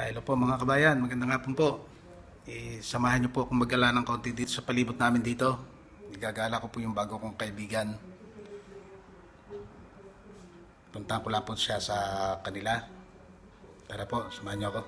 Hi, hello po mga kabayan. Magandang hapon po. Eh, samahan niyo po akong magala ng kaunti dito sa palibot namin dito. Igagala ko po yung bago kong kaibigan. Puntahan ko lang po siya sa kanila. Tara po, samahan niyo ako.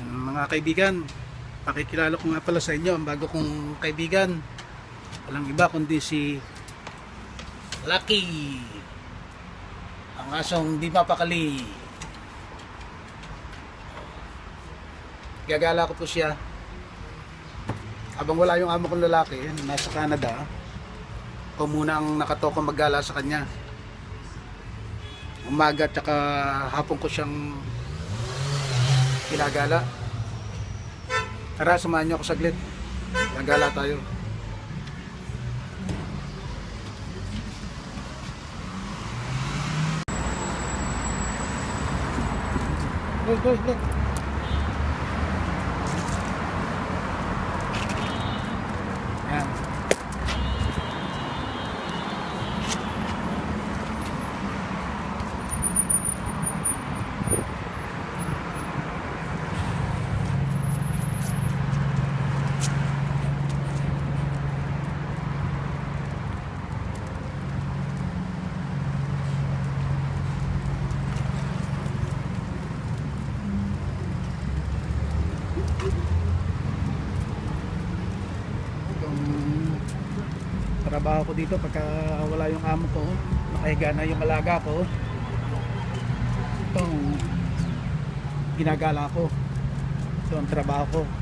Mm, Mga kaibigan, pakikilala ko nga pala sa inyo ang bago kong kaibigan. Walang iba kundi si Lucky. Ang asong di mapakali. Gagala ko po siya. Habang wala yung amo kong lalaki, nasa Canada, ako muna ang nakatoko maggala sa kanya. Umaga at saka hapon ko siyang ginagala. Tara, samahan niyo ako saglit. Gagala tayo. Go, go, go. Yan. Itong trabaho ko dito pagka wala yung amo ko, nakahiga na yung alaga ko. Itong ginagala ko. Ito ang trabaho ko.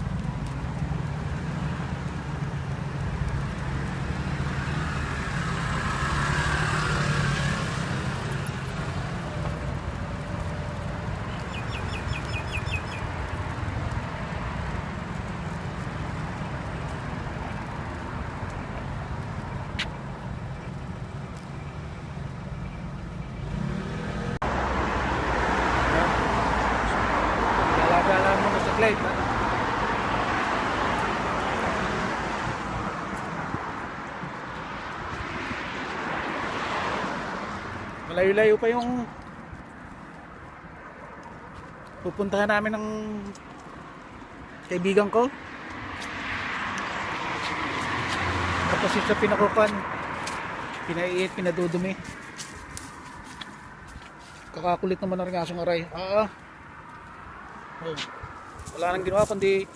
Ha? Malayo-layo pa yung pupuntahan namin ng kaibigan ko. Tapos sa pinakukan, pinaiit, pinadudumi. Kakakulit naman na rin asong aray. Ah, ah. Oh, wala nang ginawa kundi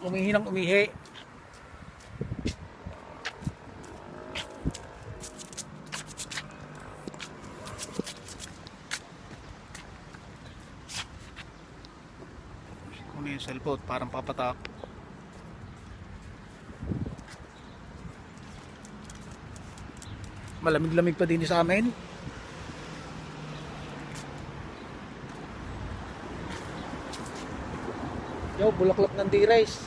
umihi ng umihi. Kunin yung cellphone, parang papatak. Malamig-lamig pa din sa amin. Yo, bulaklak ng D-Rice.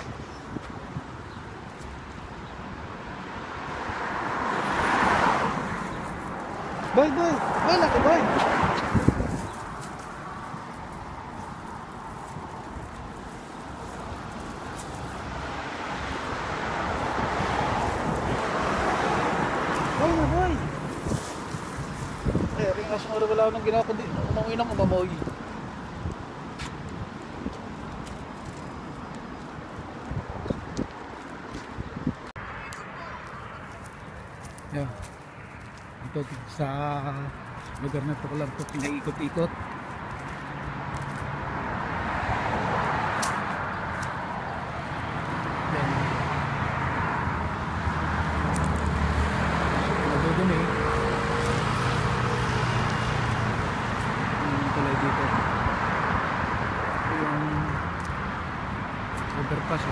Boy, boy! Boy, laki boy! Boy! Eh, ring aso nga wala ako nang ginawa kundi umuwi ng umamoy. Ito sa lugar na ito ko lang ito pinaikot-ikot. Overpass. Eh.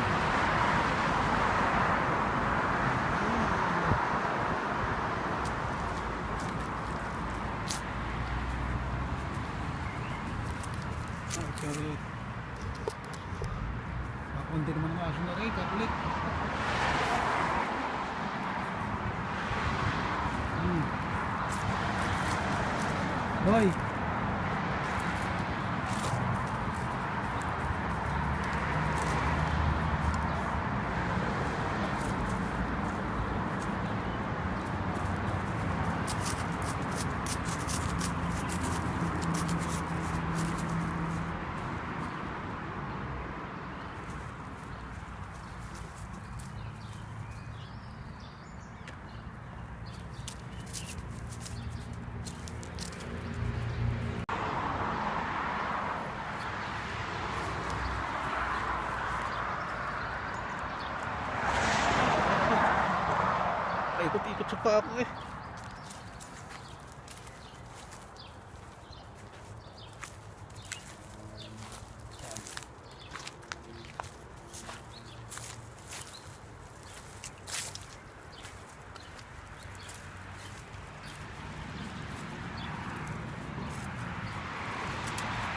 Ah, sorry. Makundi naman ang aso Sakit sa paa ko eh.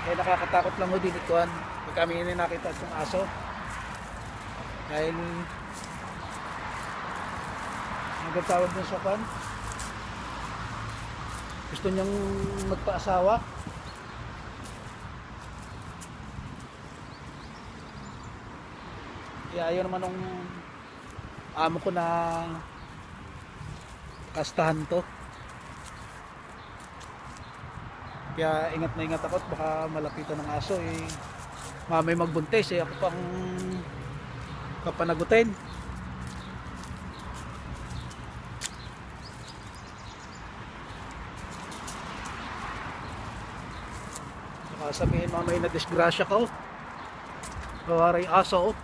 Eh nakakatakot lang ho din ituan. Pag kami nakita sa aso. Dahil ang tawag dun sa kwan. Gusto niyang magpaasawa. Kaya ayaw naman nung amo ko na kastahan to. Kaya ingat na ingat ako at baka malapitan ng aso eh. Mamay magbuntis eh ako pang kapanagutin. Baka sabihin mamay na disgrasya ko. Kawaray aso. oh.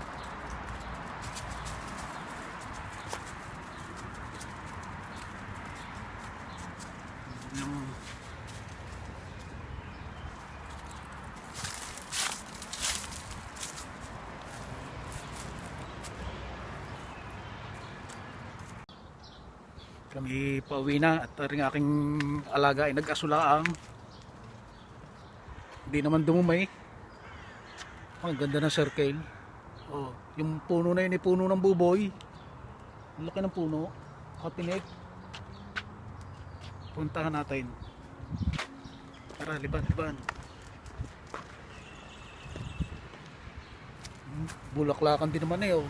Kami pauwi na at rin aking alaga ay nag-asulaang hindi naman dumumay. Ang ganda ng circle. Oh, yung puno na yun ay puno ng buboy. Ang laki ng puno. Katinig puntahan natin. Tara liban liban. Hmm, bulaklakan din naman eh oh.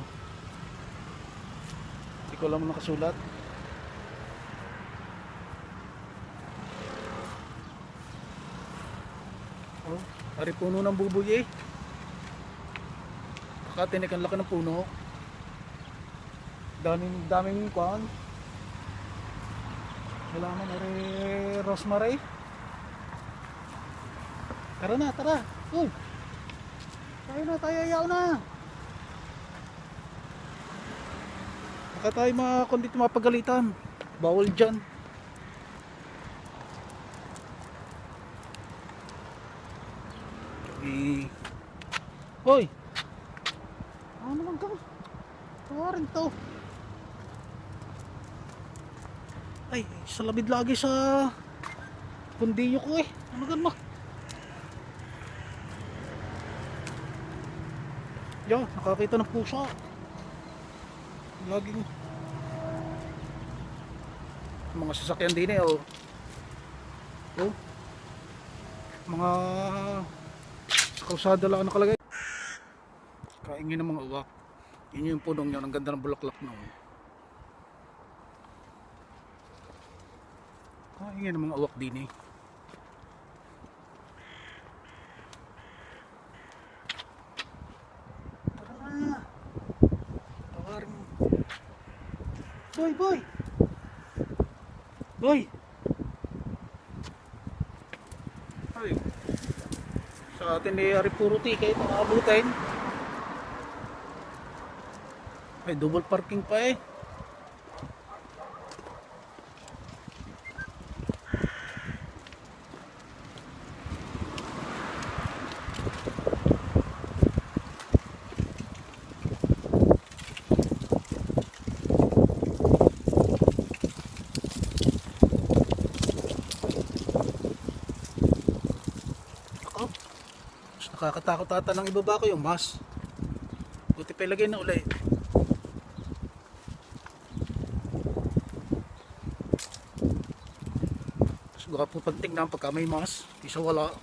Hindi ko alam nakasulat Oh, ari puno ng buboy eh. Kakatinik ang laki ng puno. Daming daming kwan. Wala man ari rosemary. Tara na, tara. Uy. Tayo na, tayo ayaw na. Baka tayo mga kundi mapagalitan. Bawal dyan. Eh. Hoy. Ano lang ka? Tawarin to. Ay, sa labid lagi sa kundinyo ko eh. Ano gan mo? Yo, nakakita ng pusa. Laging mga sasakyan din eh oh. Oh. Mga sa kalsada lang nakalagay. Kaingin ng mga uwak. Yun yung punong yun. Ang ganda ng bulaklak na. oh. Kaingin ng mga uwak din eh. Boy, boy! Boy! Ay, sa atin ni Ari puro ticket mga ay double parking pa eh. Mas nakakatakot ata ng ibaba ko yung mas buti pa ilagay na ulay gwapo pag tingnan pagka may mas isa wala.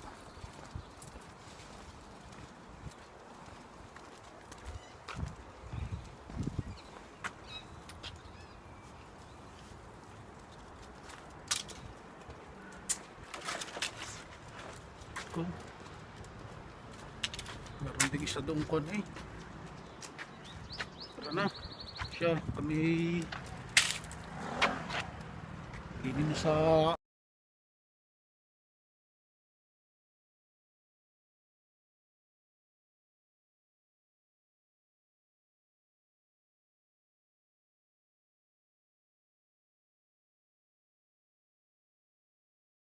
Ko meron din isa doon kon eh. Tara na. Siya kami. Hindi na sa